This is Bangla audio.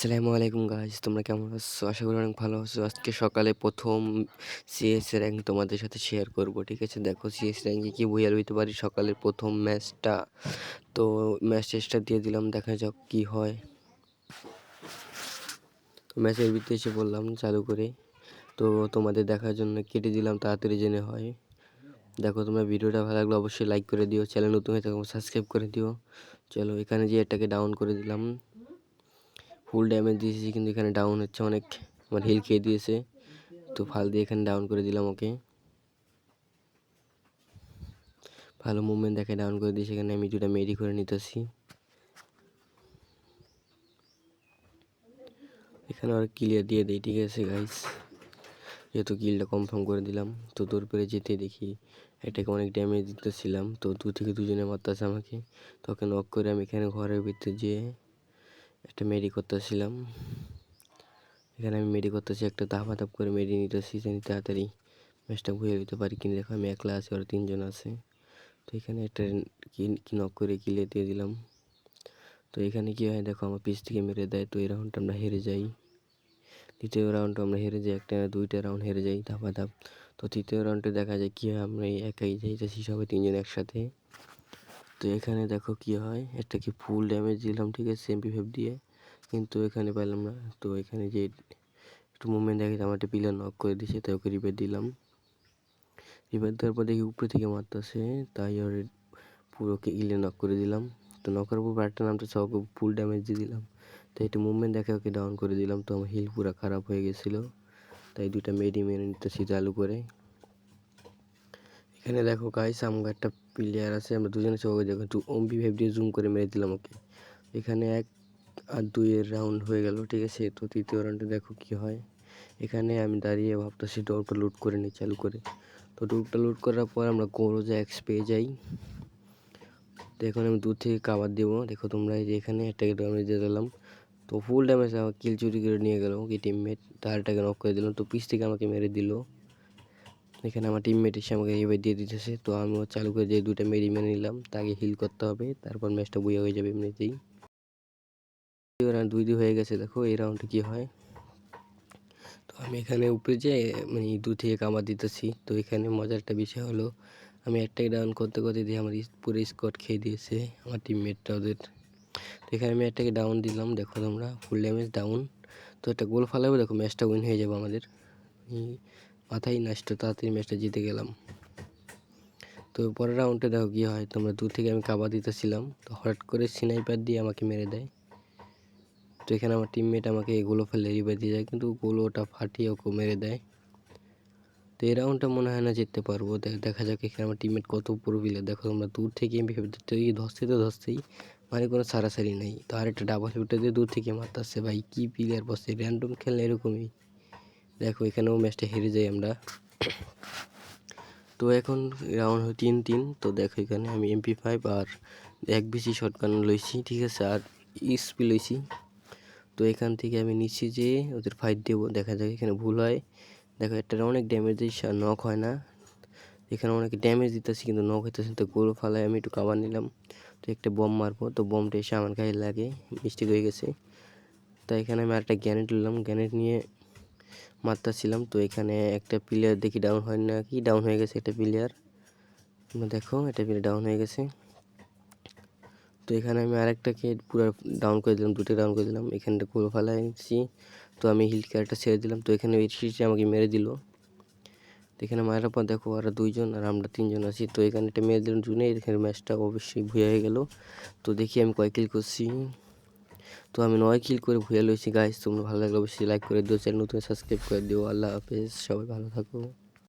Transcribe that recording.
আসসালামু আলাইকুম গাইজ তোমরা কেমন আছো? আশা করি অনেক ভালো আছো। আজকে সকালে প্রথম সিএস র্যাঙ্ক তোমাদের সাথে শেয়ার করব, ঠিক আছে? দেখো সিএস র্যাঙ্কে কি বইয়াল হইতে পারি সকালের প্রথম ম্যাচটা তো ম্যাচ টেস্টটা দিয়ে দিলাম, দেখা যাক কি হয়। তো ম্যাচের ভিতরে এসে বললাম চালু করে। তো তোমাদের দেখার জন্য কেটে দিলাম, তাড়াতাড়ি জেনে হয়। দেখো তোমরা ভিডিওটা ভালো লাগলে অবশ্যই লাইক করে দিও। চ্যানেল নতুন হয়ে থাকো সাবস্ক্রাইব করে দিও। চলো এখানে যে এটাকে ডাউন করে দিলাম। ফুল ড্যামেজ দিয়েছি, কিন্তু এখানে ডাউন হচ্ছে অনেক। আমার হিল খেয়ে দিয়েছে। তো ফাল দিয়ে এখানে ডাউন করে দিলাম ওকে। ভালো মুভমেন্ট দেখে ডাউন করে দিয়েছি, এখানে আমি দুটা মেরি করে নিতেছি। এখানে আর ক্লিয়ার দিয়ে দিই, ঠিক আছে গাইস যেহেতু কিলটা কনফার্ম করে দিলাম, তো দূর পেরে যেতে দেখি এটাকে অনেক ড্যামেজ দিতেছিলাম। তো দু থেকে দুজনে মারতেছে আমাকে। তখন নক করে আমি এখানে ঘরের ভিতরে যেয়ে একটা মেডি করতেছিলাম। এখানে আমি মেডি করতেছি, একটা ধাপা ধাপ করে মেডি নিতেছি, জানি তাড়াতাড়ি ম্যাচটা ভুয়ে দিতে পারি কিন্তু দেখো, আমি একলা আছি আর তিনজন আছে। তো এখানে একটা নক করে কিলে দিয়ে দিলাম। তো এখানে কী হয়, দেখো, আমার পিস থেকে মেরে দেয়। তো এই রাউন্ডটা আমরা হেরে যাই। দ্বিতীয় রাউন্ডটা আমরা হেরে যাই, একটা দুইটা রাউন্ড হেরে যাই, ধাপা ধাপ। তো তৃতীয় রাউন্ডে দেখা যায় কী হয়, আমরা একাই যাইতেছি, সবাই তিনজন একসাথে। তো এখানে দেখো কি হয়? একটা কি ফুল ড্যামেজ দিলাম, ঠিক আছে এমপি ফাইভ দিয়ে। কিন্তু এখানে পেলাম না। তো এখানে যে একটু মুভমেন্ট দেখে আমার একটা পিলার নক করে দিয়েছে, তাই ওকে রিপেয়ার দিলাম। রিপেয়ার দেওয়ার পর দেখি উপরে থেকে মারতেছে, তাই ওর পুরোকে ইলে নক করে দিলাম। তো নকের উপর ব্যাটটা নামতে ওকে ফুল ড্যামেজ দিয়ে দিলাম। তাই একটু মুভমেন্ট দেখে ওকে ডাউন করে দিলাম। তো আমার হিল পুরো খারাপ হয়ে গেছিল। তাই দুইটা মেডি মেরে নিতেছি চালু করে। এখানে দেখো গাইস আমার একটা প্লেয়ার আছে, আমরা দুজনে চোখে দেখো, একটু ওমবি ফাইভ দিয়ে জুম করে মেরে দিলাম ওকে। এখানে এক আর দুইয়ের রাউন্ড হয়ে গেল, ঠিক আছে? তো তৃতীয় রাউন্ডে দেখো কি হয়। এখানে আমি দাঁড়িয়ে ভাবতেছি ডোরটা লুট করে নিই চালু করে। তো ডোরটা লুট করার পর আমরা গোরোজা এক্স পেয়ে যাই। তো এখন আমি দূর থেকে কাবার দেবো। দেখো তোমরা এই যে এখানে একটাকে ড্যামেজ দিয়ে দিলাম। তো ফুল ড্যামেজ আমার কিল চুরি করে নিয়ে গেল কি টিমমেট তারটাকে নক করে দিলাম। তো পিস থেকে আমাকে মেরে দিল। এখানে আমার টিমমেট এসে আমাকে এবার দিয়ে দিতেছে। তো আমিও চালু করে যে দুটো মেরি মেরে নিলাম, তাকে হিল করতে হবে, তারপর ম্যাচটা বইয়া হয়ে যাবে এমনিতেই। রাউন্ড দুই দুই হয়ে গেছে, দেখো এই রাউন্ডে কী হয়। তো আমি এখানে উপরে যে মানে দু থেকে কামার দিতেছি, তো এখানে মজার একটা বিষয় হলো, আমি একটাই ডাউন করতে করতে দিয়ে আমার পুরো স্কট খেয়ে দিয়েছে আমার টিমমেটটা ওদের। তো এখানে আমি একটাকে ডাউন দিলাম, দেখো তোমরা ফুল ড্যামেজ ডাউন তো একটা গোল ফালাবো দেখো ম্যাচটা উইন হয়ে যাবে আমাদের। মাথায় নষ্ট তাড়াতাড়ি ম্যাচটা জিতে গেলাম। তো পরের রাউন্ডে দেখো কী হয়। তোমরা দূর থেকে আমি কাবা দিতেছিলাম। তো হঠাৎ করে স্নাইপার দিয়ে আমাকে মেরে দেয়। তো এখানে আমার টিমমেট আমাকে এগুলো ফেলে রিবে দিয়ে যায়। কিন্তু গোলোটা ফাটিয়ে ওকে মেরে দেয়। তো এই রাউন্ডটা মনে হয় না জিততে পারব। দেখা যাক এখানে আমার টিমমেট কত উপর বিলে দেখো তোমরা দূর থেকে এমপি ধরতে তো ধরতেই মানে কোনো সারাসারি নেই। তো আরেকটা ডাবল হিটে দিয়ে দূর থেকে মারতেছে। ভাই, কী প্লেয়ার বসে? র্যান্ডম খেললে এরকমই। দেখো এখানেও ম্যাচটা হেরে যাই আমরা। তো এখন রাউন্ড হয় তিন তিন। তো দেখো এখানে আমি এমপি ফাইভ আর এক বেশি শটগান লইছি, ঠিক আছে? আর ইস্পি লইছি। তো এখান থেকে আমি নিচ্ছি যে ওদের ফাইট দেবো। দেখা যাক এখানে ভুল হয়। দেখো, একটা অনেক ড্যামেজ দিয়েছে আর নক হয় না। এখানে অনেক ড্যামেজ দিতেছি, কিন্তু নক হইতেছে তো গোল ফালায় আমি একটু কাবার নিলাম। তো একটা বম মারবো। তো বমটা এসে আমার গায়ে লাগে। মিস্টেক হয়ে গেছে। তো এখানে আমি আরেকটা গ্যানেট নিলাম। গ্যানেট নিয়ে মারতেছিলাম তো এখানে একটা প্লেয়ার দেখি ডাউন হয় না কি? ডাউন হয়ে গেছে একটা প্লেয়ার দেখো এটা প্লেয়ার ডাউন হয়ে গেছে। তো এখানে আমি আরেকটাকে পুরো ডাউন করে দিলাম, দুটো ডাউন করে দিলাম। এখানটা পুরো ফেলাইছি। তো আমি হিল ক্যারেক্টার ছেড়ে দিলাম। তো এখানে সিটে আমাকে মেরে দিল। তো এখানে মারার পর দেখো, আর দুইজন আর আমরা তিনজন আছি। তো এখানে একটা মেরে দিলাম জুনে। এখানে ম্যাচটা অবশ্যই ভুয়ে হয়ে গেল। তো দেখি আমি কয় কিল করছি। তো আমি নয় কিল করে ভুয়ে লইছি গাইস তোমরা ভালো লাগলে অবশ্যই লাইক করে দিও চ্যানেল নতুন সাবস্ক্রাইব করে দিও। আল্লাহ হাফেজ, সবাই ভালো থাকো।